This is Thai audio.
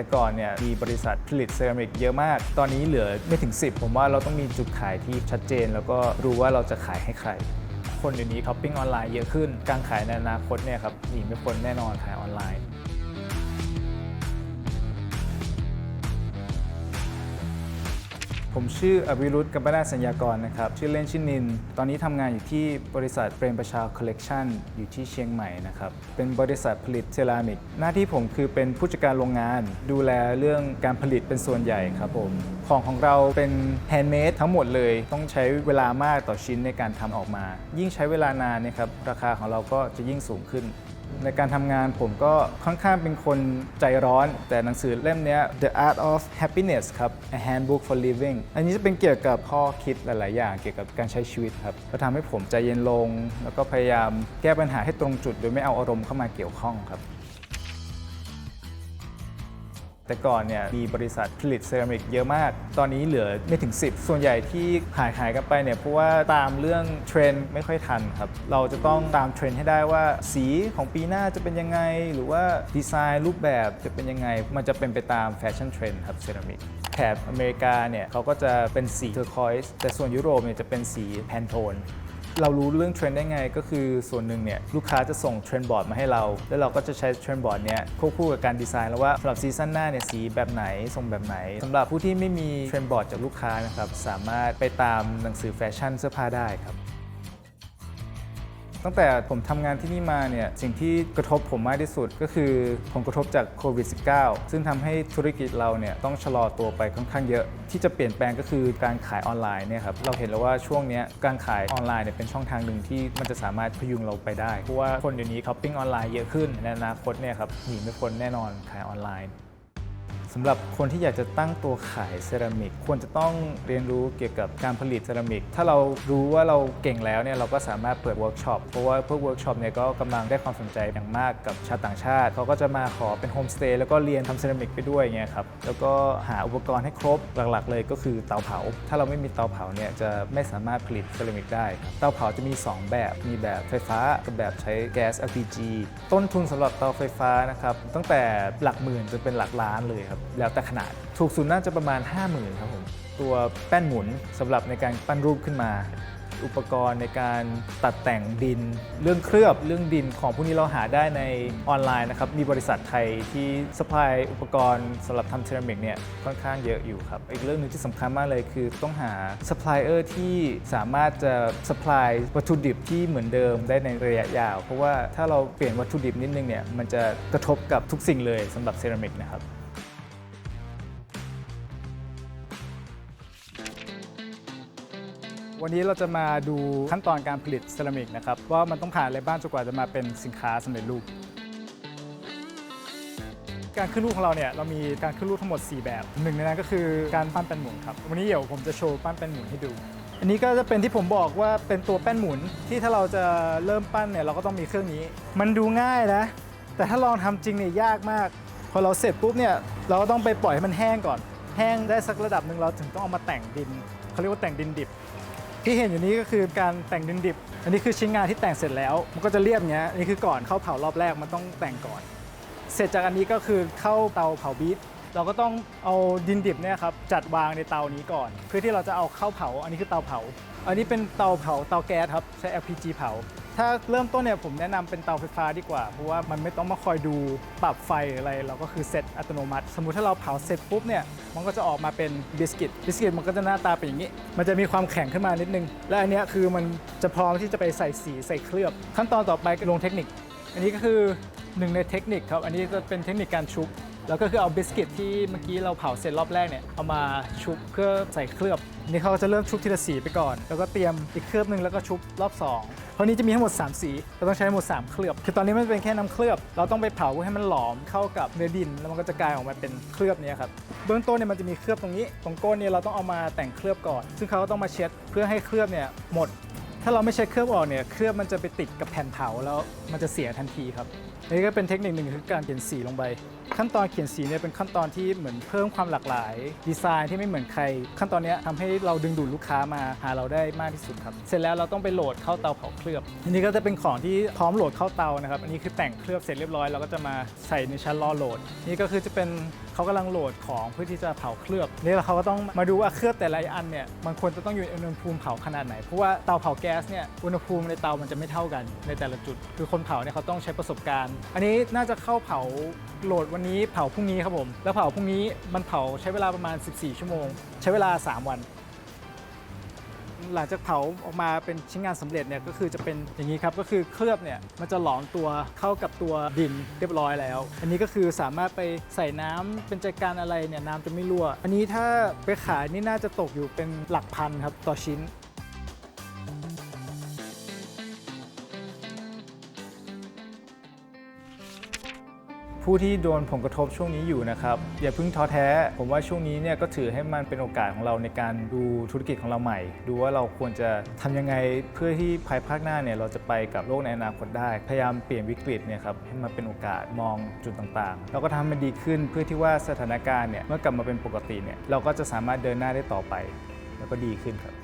แต่ก่อนเนี่ยมีบริษัทผลิตเซรามิกเยอะมาก ตอนนี้เหลือไม่ถึง 10 ผมว่าเราต้องมีจุดขายที่ชัดเจน แล้วก็รู้ว่าเราจะขายให้ใคร คนเดี๋ยวนี้ช้อปปิ้งออนไลน์เยอะขึ้น การขายในอนาคตเนี่ยครับหนีไม่พ้นแน่นอนขายออนไลน์ ผมชื่ออภิรุตกัมปนาสัญญากรนะครับ ชื่อเล่นชื่อนิน ตอนนี้ทำงานอยู่ที่บริษัทเปรมประชาคอลเลกชันอยู่ที่เชียงใหม่นะครับ เป็นบริษัทผลิตเซรามิก หน้าที่ผมคือเป็นผู้จัดการโรงงาน ดูแลเรื่องการผลิตเป็นส่วนใหญ่ครับผม ของของเราเป็นแฮนด์เมดทั้งหมดเลย ต้องใช้เวลามากต่อชิ้นในการทำออกมา ยิ่งใช้เวลานานเนยครับ ราคาของเราก็จะยิ่งสูงขึ้น ในการทำงานผมก็ค่อนข้างเป็นคนใจร้อน แต่หนังสือเล่มนี้ The Art of Happiness ครับ A Handbook for Living อันนี้จะเป็นเกี่ยวกับข้อคิดหลาย ๆ อย่างเกี่ยวกับการใช้ชีวิตครับก็ทำให้ผมใจเย็นลง แล้วก็พยายามแก้ปัญหาให้ตรงจุด โดยไม่เอาอารมณ์เข้ามาเกี่ยวข้องครับ แต่ก่อนเนี่ยมีบริษัทผลิตเซรามิกเยอะมาก ตอนนี้เหลือไม่ถึง 10 ส่วนใหญ่ที่หายหายกันไปเนี่ยเพราะว่าตามเรื่องเทรนด์ไม่ค่อยทันครับ เราจะต้องตามเทรนด์ให้ได้ว่าสีของปีหน้าจะเป็นยังไง หรือว่าดีไซน์รูปแบบจะเป็นยังไง มันจะเป็นไปตามแฟชั่นเทรนด์ครับเซรามิกแถบอเมริกาเนี่ยเขาก็จะเป็นสีเทอร์คอยส์แต่ส่วนยุโรปเนี่ยจะเป็นสีแพนโทน เรารู้เรื่องเทรนด์ได้ไงก็คือส่วนหนึ่งเนี่ยลูกค้าจะส่งเทรนด์บอร์ดมาให้เรา แล้วเราก็จะใช้เทรนด์บอร์ดเนี้ยควบคู่กับการดีไซน์แล้วว่าสำหรับซีซั่นหน้าเนี่ยสีแบบไหนทรงแบบไหนสำหรับผู้ที่ไม่มีเทรนด์บอร์ดจากลูกค้านะครับสามารถไปตามหนังสือแฟชั่นเสื้อผ้าได้ครับ ตั้งแต่ผมทำงานที่นี่มาเนี่ยสิ่งที่กระทบผมมากที่สุดก็คือผลกระทบจากโควิด -19 ซึ่งทำให้ธุรกิจเราเนี่ยต้องชะลอตัวไปค่อนข้างเยอะ ที่จะเปลี่ยนแปลงก็คือการขายออนไลน์เนี่ยครับเราเห็นแล้วว่าช่วงนี้การขายออนไลน์เนี่ยเป็นช่องทางหนึ่งที่มันจะสามารถพยุงเราไปได้เพราะว่าคนเดี๋ยวนี้ช้อปปิ้งออนไลน์เยอะขึ้นในอนาคตเนี่ยครับหนีไม่พ้นแน่นอนขายออนไลน์ สำหรับคนที่อยากจะตั้งตัวขายเซรามิกควรจะต้องเรียนรู้เกี่ยวกับการผลิตเซรามิก ถ้าเรารู้ว่าเราเก่งแล้วเนี่ยเราก็สามารถเปิดเวิร์กช็อปเพราะว่าพวกเวิร์กช็อปเนี่ยก็กำลังได้ความสนใจอย่างมากกับชาวต่างชาติเขาก็จะมาขอเป็นโฮมสเตย์แล้วก็เรียนทำเซรามิกไปด้วยเงี้ยครับแล้วก็หาอุปกรณ์ให้ครบหลักๆ เลยก็คือเตาเผา ถ้าเราไม่มีเตาเผาเนี่ยจะไม่สามารถผลิตเซรามิกได้ เตาเผาจะมี 2 แบบมีแบบไฟฟ้ากับแบบใช้แก๊ส LPG ต้นทุนสำหรับเตาไฟฟ้านะครับตั้งแต่หลักหมื่นจนเป็นหลักล้านเลยครับแล้วแต่ขนาด ถูกสุดน่าจะประมาณ 50,000ครับผม ตัวแป้นหมุนสำหรับในการปั้นรูปขึ้นมา อุปกรณ์ในการตัดแต่งดิน เรื่องเคลือบเรื่องดินของพวกนี้เราหาได้ในออนไลน์นะครับ มีบริษัทไทยที่สปายอุปกรณ์สำหรับทำเซรามิกเนี่ยค่อนข้างเยอะอยู่ครับ อีกเรื่องหนึงที่สำคัญมากเลยคือต้องหาซัพพลายเออร์ที่สามารถจะสปายวัตถุดิบที่เหมือนเดิมได้ในระยะยาว เพราะว่าถ้าเราเปลี่ยนวัตถุดิบนิดนึงเนี่ยมันจะกระทบกับทุกสิ่งเลยสำหรับเซรามิกนะครับ วันนี้เราจะมาดูขั้นตอนการผลิตเซรามิกนะครับว่ามันต้องผ่านอะไรบ้างจนกว่าจะมาเป็นสินค้าสำเร็จรูป การขึ้นรูปของเราเนี่ยเรามีการขึ้นรูปทั้งหมด 4 แบบหนึ่งในนั้นก็คือการปั้นแป้นหมุนครับวันนี้เดี๋ยวผมจะโชว์ปั้นแป้นหมุนให้ดู อันนี้ก็จะเป็นที่ผมบอกว่าเป็นตัวแป้นหมุนที่ถ้าเราจะเริ่มปั้นเนี่ยเราก็ต้องมีเครื่องนี้ มันดูง่ายนะแต่ถ้าลองทำจริงเนี่ยยากมาก พอเราเสร็จปุ๊บเนี่ยเราก็ต้องไปปล่อยให้มันแห้งก่อน แห้งได้สักระดับหนึ่งเราถึงต้องเอามาแต่งดินเขาเรียกว่าแต่งดินดิบ ที่เห็นอยู่นี้ก็คือการแต่งดินดิบ อันนี้คือชิ้นงานที่แต่งเสร็จแล้ว มันก็จะเรียบเงี้ยอันนี้คือก่อนเข้าเผารอบแรกมันต้องแต่งก่อน เสร็จจากอันนี้ก็คือเข้าเตาเผาบีทเราก็ต้องเอาดินดิบเนี่ยครับจัดวางในเตานี้ก่อน เพื่อที่เราจะเอาเข้าเผา อันนี้คือเตาเผา อันนี้เป็นเตาเผาเตาแก๊สครับใช้ LPG เผา ถ้าเริ่มต้นเนี่ยผมแนะนำเป็นเตาไฟฟ้าดีกว่า เพราะว่ามันไม่ต้องมาคอยดูปรับไฟหรืออะไร เราก็คือเซตอัตโนมัติ สมมุติถ้าเราเผาเสร็จปุ๊บเนี่ยมันก็จะออกมาเป็นบิสกิตบิสกิตมันก็จะหน้าตาเป็นอย่างนี้ มันจะมีความแข็งขึ้นมานิดนึง และอันเนี้ยคือมันจะพร้อมที่จะไปใส่สีใส่เคลือบ ขั้นตอนต่อไปก็ลงเทคนิค อันนี้ก็คือหนึ่งในเทคนิคครับอันนี้จะเป็นเทคนิคการชุบ แล้วก็คือเอาบิสกิตที่เมื่อกี้เราเผาเสร็จรอบแรกเนี่ยเอามาชุบเพื่อใส่เคลือบนี่เขาจะเริ่มชุบทีละสีไปก่อน แล้วก็เตรียมอีกเคลือบหนึ่งแล้วก็ชุบรอบ2เพราะนี้จะมีทั้งหมด 3 สีเราต้องใช้ทั้งหมด 3 เคลือบ คือตอนนี้มันเป็นแค่น้ำเคลือบ เราต้องไปเผาเพื่อให้มันหลอมเข้ากับเนื้อดิน แล้วมันก็จะกลายออกมาเป็นเคลือบนี้ครับเบื้องต้นเนี่ยมันจะมีเคลือบตรงนี้ตรงก้นเนี่ยเราต้องเอามาแต่งเคลือบก่อน ซึ่งเขาก็ต้องมาเช็ดเพื่อให้เคลือบเนี่ยหมด ถ้าเราไม่ใช้เคลือบออกเนี่ยเคลือบมันจะไปติดกับแผ่นเผาแล้ว มันจะเสียทันทีครับอันนี้ก็เป็นเทคนิคหนึ่งคือการเขียนสีลงไป ขั้นตอนเขียนสีเนี่ยเป็นขั้นตอนที่เหมือนเพิ่มความหลากหลาย ดีไซน์ที่ไม่เหมือนใคร ขั้นตอนนี้ทำให้เราดึงดูดลูกค้ามาหาเราได้มากที่สุดครับ เสร็จแล้วเราต้องไปโหลดเข้าเตาเผาเคลือบ อันนี้ก็จะเป็นของที่พร้อมโหลดเข้าเตานะครับ อันนี้คือแต่งเคลือบเสร็จเรียบร้อยเราก็จะมาใส่ในชั้นรอโหลด นี่ก็คือจะเป็นเขากำลังโหลดของเพื่อที่จะเผาเคลือบนี่แล้วเขาก็ต้องมาดูว่าเคลือบแต่ละอันเนี่ยมันควรจะต้องอยู่ในอุณหภูมิเผาขนาดไหน เพราะว่าเตาเผาแก๊สเนี่ยอุณหภูมิในเตามันจะไม่เท่ากันในแต่ละจุด คือคนเผาเนี่ยเขาต้องใช้ประสบการณ์ อันนี้น่าจะเข้าเผาโหลดวันนี้เผาพรุ่งนี้ครับผม แล้วเผาพรุ่งนี้มันเผาใช้เวลาประมาณ 14 ชั่วโมง ใช้เวลา 3 วัน หลังจากเผาออกมาเป็นชิ้นงานสำเร็จเนี่ยก็คือจะเป็นอย่างนี้ครับก็คือเคลือบเนี่ยมันจะหลอมตัวเข้ากับตัวดินเรียบร้อยแล้ว อันนี้ก็คือสามารถไปใส่น้ำเป็นจัดการอะไรเนี่ยน้ำจะไม่รั่ว อันนี้ถ้าไปขายนี่น่าจะตกอยู่เป็นหลักพันครับต่อชิ้น ผู้ที่โดนผลกระทบช่วงนี้อยู่นะครับ อย่าเพิ่งท้อแท้ ผมว่าช่วงนี้เนี่ยก็ถือให้มันเป็นโอกาสของเราในการดูธุรกิจของเราใหม่ ดูว่าเราควรจะทำยังไงเพื่อที่ภายภาคหน้าเนี่ยเราจะไปกับโลกในอนาคตได้ พยายามเปลี่ยนวิกฤตเนี่ยครับให้มาเป็นโอกาสมองจุดต่างๆแล้วก็ทำมันดีขึ้นเพื่อที่ว่าสถานการณ์เนี่ยเมื่อกลับมาเป็นปกติเนี่ยเราก็จะสามารถเดินหน้าได้ต่อไป แล้วก็ดีขึ้นครับ